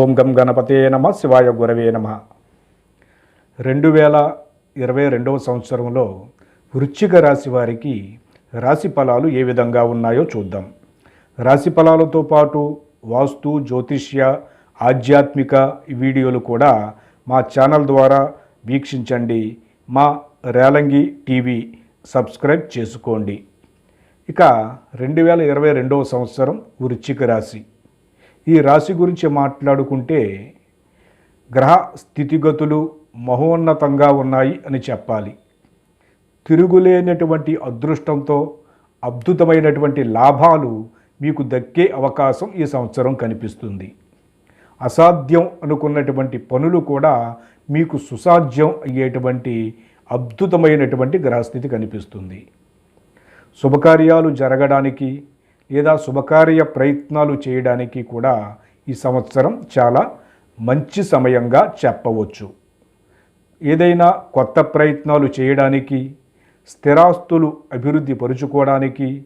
ఓం గం గణపతే నమ శివాయ గురవే నమ. రెండు వేల ఇరవై రెండవ సంవత్సరంలో వృశ్చిక రాశి వారికి రాశి ఫలాలు ఏ విధంగా ఉన్నాయో చూద్దాం. రాశి ఫలాలతో పాటు వాస్తు జ్యోతిష్య ఆధ్యాత్మిక వీడియోలు కూడా మా ఛానల్ ద్వారా వీక్షించండి. మా రేలంగి టీవీ సబ్స్క్రైబ్ చేసుకోండి. ఇక రెండు వేల ఇరవై రెండవ సంవత్సరం వృశ్చిక రాశి. ఈ రాశి గురించి మాట్లాడుకుంటే గ్రహ స్థితిగతులు మహోన్నతంగా ఉన్నాయి అని చెప్పాలి. తిరుగులేనటువంటి అదృష్టంతో అద్భుతమైనటువంటి లాభాలు మీకు దక్కే అవకాశం ఈ సంవత్సరం కనిపిస్తుంది. అసాధ్యం అనుకున్నటువంటి పనులు కూడా మీకు సుసాధ్యం అయ్యేటువంటి అద్భుతమైనటువంటి గ్రహస్థితి కనిపిస్తుంది. శుభకార్యాలు జరగడానికి లేదా శుభకార్య ప్రయత్నాలు చేయడానికి కూడా ఈ సంవత్సరం చాలా మంచి సమయంగా చెప్పవచ్చు. ఏదైనా కొత్త ప్రయత్నాలు చేయడానికి స్థిరాస్తులు అభివృద్ధి పరుచుకోవడానికి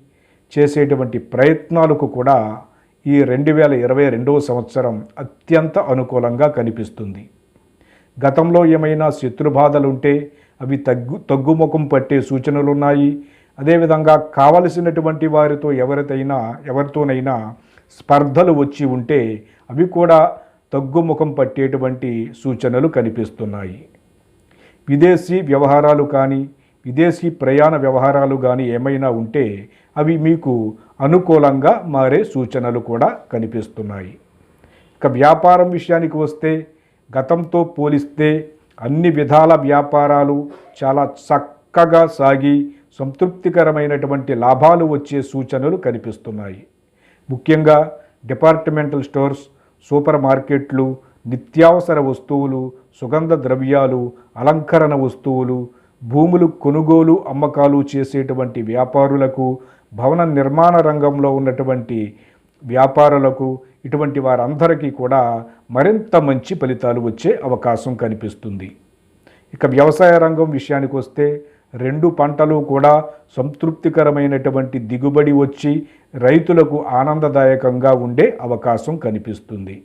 చేసేటువంటి ప్రయత్నాలకు కూడా ఈ రెండు వేల ఇరవై రెండవ సంవత్సరం అత్యంత అనుకూలంగా కనిపిస్తుంది. గతంలో ఏమైనా శత్రుబాధలుంటే అవి తగ్గు తగ్గుముఖం పట్టే సూచనలు ఉన్నాయి అదేవిధంగా కావలసినటువంటి వారితో ఎవరితైనా ఎవరితోనైనా స్పర్ధలు వచ్చి ఉంటే అవి కూడా తగ్గుముఖం పట్టేటువంటి సూచనలు కనిపిస్తున్నాయి. విదేశీ వ్యవహారాలు కానీ విదేశీ ప్రయాణ వ్యవహారాలు కానీ ఏమైనా ఉంటే అవి మీకు అనుకూలంగా మారే సూచనలు కూడా కనిపిస్తున్నాయి. ఇక వ్యాపారం విషయానికి వస్తే గతంతో పోలిస్తే అన్ని విధాల వ్యాపారాలు చాలా చక్క చక్కగా సాగి సంతృప్తికరమైనటువంటి లాభాలు వచ్చే సూచనలు కనిపిస్తున్నాయి. ముఖ్యంగా డిపార్ట్మెంటల్ స్టోర్స్ సూపర్ మార్కెట్లు నిత్యావసర వస్తువులు సుగంధ ద్రవ్యాలు అలంకరణ వస్తువులు భూములు కొనుగోలు అమ్మకాలు చేసేటువంటి వ్యాపారులకు భవన నిర్మాణ రంగంలో ఉన్నటువంటి వ్యాపారులకు ఇటువంటి వారందరికీ కూడా మరింత మంచి ఫలితాలు వచ్చే అవకాశం కనిపిస్తుంది. ఇక వ్యవసాయ రంగం విషయానికి వస్తే రెండు పంటలు కూడా సంతృప్తికరమైనటువంటి దిగుబడి వచ్చి రైతులకు ఆనందదాయకంగా ఉండే అవకాశం కనిపిస్తుంది.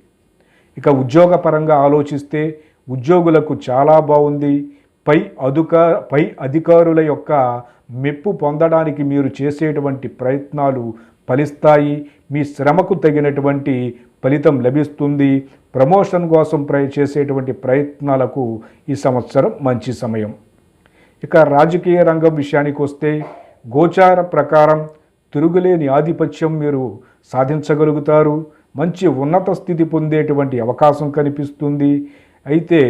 ఇక ఉద్యోగపరంగా ఆలోచిస్తే ఉద్యోగులకు చాలా బాగుంది. పై అధికా పై అధికారుల యొక్క మెప్పు పొందడానికి మీరు చేసేటువంటి ప్రయత్నాలు ఫలిస్తాయి. మీ శ్రమకు తగినటువంటి ఫలితం లభిస్తుంది. ప్రమోషన్ కోసం ప్రయ చేసేటువంటి ప్రయత్నాలకు ఈ సంవత్సరం మంచి సమయం. ఇక రాజకీయ రంగం విషయానికి వస్తే గోచార ప్రకారం తిరుగులేని ఆధిపత్యం మీరు సాధించగలుగుతారు. మంచి ఉన్నత స్థితి పొందేటువంటి అవకాశం కనిపిస్తుంది. అయితే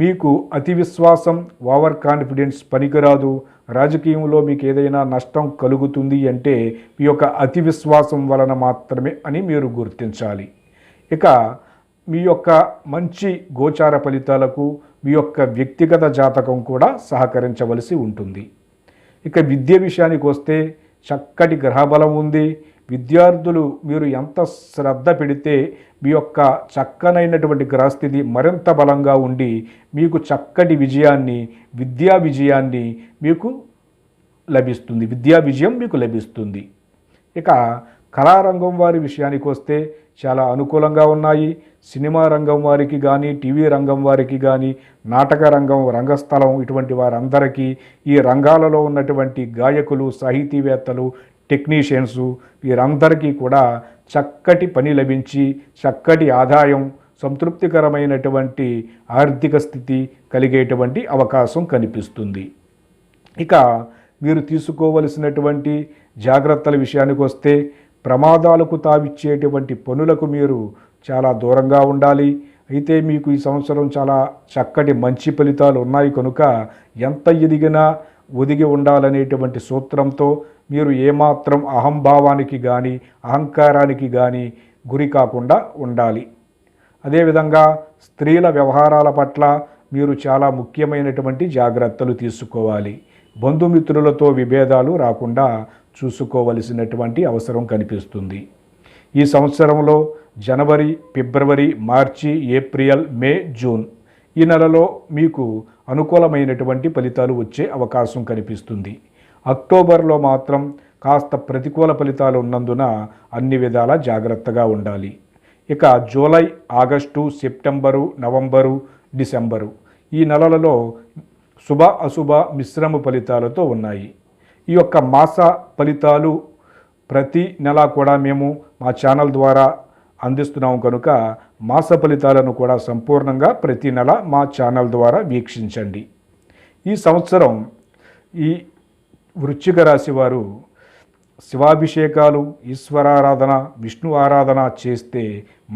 మీకు అతి విశ్వాసం ఓవర్ కాన్ఫిడెన్స్ పనికిరాదు. రాజకీయంలో మీకు ఏదైనా నష్టం కలుగుతుంది అంటే మీ యొక్క అతి విశ్వాసం వలన మాత్రమే అని మీరు గుర్తించాలి. ఇక మీ యొక్క మంచి గోచార ఫలితాలకు మీ యొక్క వ్యక్తిగత జాతకం కూడా సహకరించవలసి ఉంటుంది. ఇక విద్య విషయానికి వస్తే చక్కటి గ్రహబలం ఉంది. విద్యార్థులు మీరు ఎంత శ్రద్ధ పెడితే మీ యొక్క చక్కనైనటువంటి గ్రహస్థితి మరింత బలంగా ఉండి మీకు చక్కటి విజయాన్ని విద్యా విజయాన్ని మీకు లభిస్తుంది. విద్యా విజయం మీకు లభిస్తుంది. ఇక కళారంగం వారి విషయానికి వస్తే చాలా అనుకూలంగా ఉన్నాయి. సినిమా రంగం వారికి కానీ టీవీ రంగం వారికి కానీ నాటక రంగం రంగస్థలం ఇటువంటి వారందరికీ ఈ రంగాలలో ఉన్నటువంటి గాయకులు సాహితీవేత్తలు టెక్నీషియన్స్ వీరందరికీ కూడా చక్కటి పని లభించి చక్కటి ఆదాయం సంతృప్తికరమైనటువంటి ఆర్థిక స్థితి కలిగేటువంటి అవకాశం కనిపిస్తుంది. ఇక మీరు తీసుకోవలసినటువంటి జాగ్రత్తల విషయానికి వస్తే ప్రమాదాలకు తావిచ్చేటువంటి పనులకు మీరు చాలా దూరంగా ఉండాలి. అయితే మీకు ఈ సంవత్సరం చాలా చక్కటి మంచి ఫలితాలు ఉన్నాయి. కనుక ఎంత ఎదిగినా ఒదిగి ఉండాలనేటువంటి సూత్రంతో మీరు ఏమాత్రం అహంభావానికి కానీ అహంకారానికి కానీ గురి కాకుండా ఉండాలి. అదేవిధంగా స్త్రీల వ్యవహారాల పట్ల మీరు చాలా ముఖ్యమైనటువంటి జాగ్రత్తలు తీసుకోవాలి. బంధుమిత్రులతో విభేదాలు రాకుండా చూసుకోవలసినటువంటి అవసరం కనిపిస్తుంది. ఈ సంవత్సరంలో జనవరి ఫిబ్రవరి మార్చి ఏప్రిల్ మే జూన్ ఈ నెలలో మీకు అనుకూలమైనటువంటి ఫలితాలు వచ్చే అవకాశం కనిపిస్తుంది. అక్టోబర్లో మాత్రం కాస్త ప్రతికూల ఫలితాలు ఉన్నందున అన్ని విధాల జాగ్రత్తగా ఉండాలి. ఇక July August September November December ఈ నెలలలో శుభ అశుభ మిశ్రమ ఫలితాలతో ఉన్నాయి. ఈ యొక్క మాస ఫలితాలు ప్రతి నెల కూడా మేము మా ఛానల్ ద్వారా అందిస్తున్నాం కనుక మాస ఫలితాలను కూడా సంపూర్ణంగా ప్రతి నెల మా ఛానల్ ద్వారా వీక్షించండి. ఈ సంవత్సరం ఈ వృశ్చిక రాశి వారు శివాభిషేకాలు ఈశ్వరారాధన విష్ణు ఆరాధన చేస్తే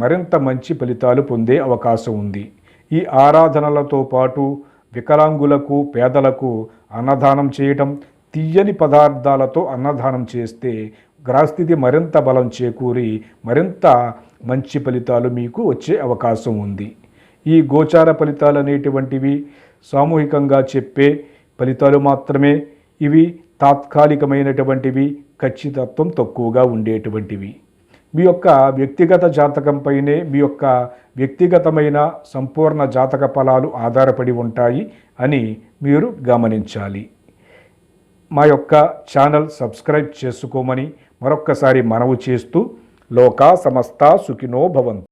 మరింత మంచి ఫలితాలు పొందే అవకాశం ఉంది. ఈ ఆరాధనలతో పాటు వికలాంగులకు పేదలకు అన్నదానం చేయటం తీయని పదార్థాలతో అన్నదానం చేస్తే గ్రహస్థితి మరింత బలం చేకూరి మరింత మంచి ఫలితాలు మీకు వచ్చే అవకాశం ఉంది. ఈ గోచార ఫలితాలు అనేటువంటివి సామూహికంగా చెప్పే ఫలితాలు మాత్రమే. ఇవి తాత్కాలికమైనటువంటివి ఖచ్చితత్వం తక్కువగా ఉండేటువంటివి. మీ యొక్క వ్యక్తిగత జాతకంపైనే మీ యొక్క వ్యక్తిగతమైన సంపూర్ణ జాతక ఫలాలు ఆధారపడి ఉంటాయి అని మీరు గమనించాలి. మా యొక్క ఛానల్ సబ్స్క్రైబ్ చేసుకోమని మరొక్కసారి మనవి చేస్తూ లోకా సమస్త సుఖినో భవంతు.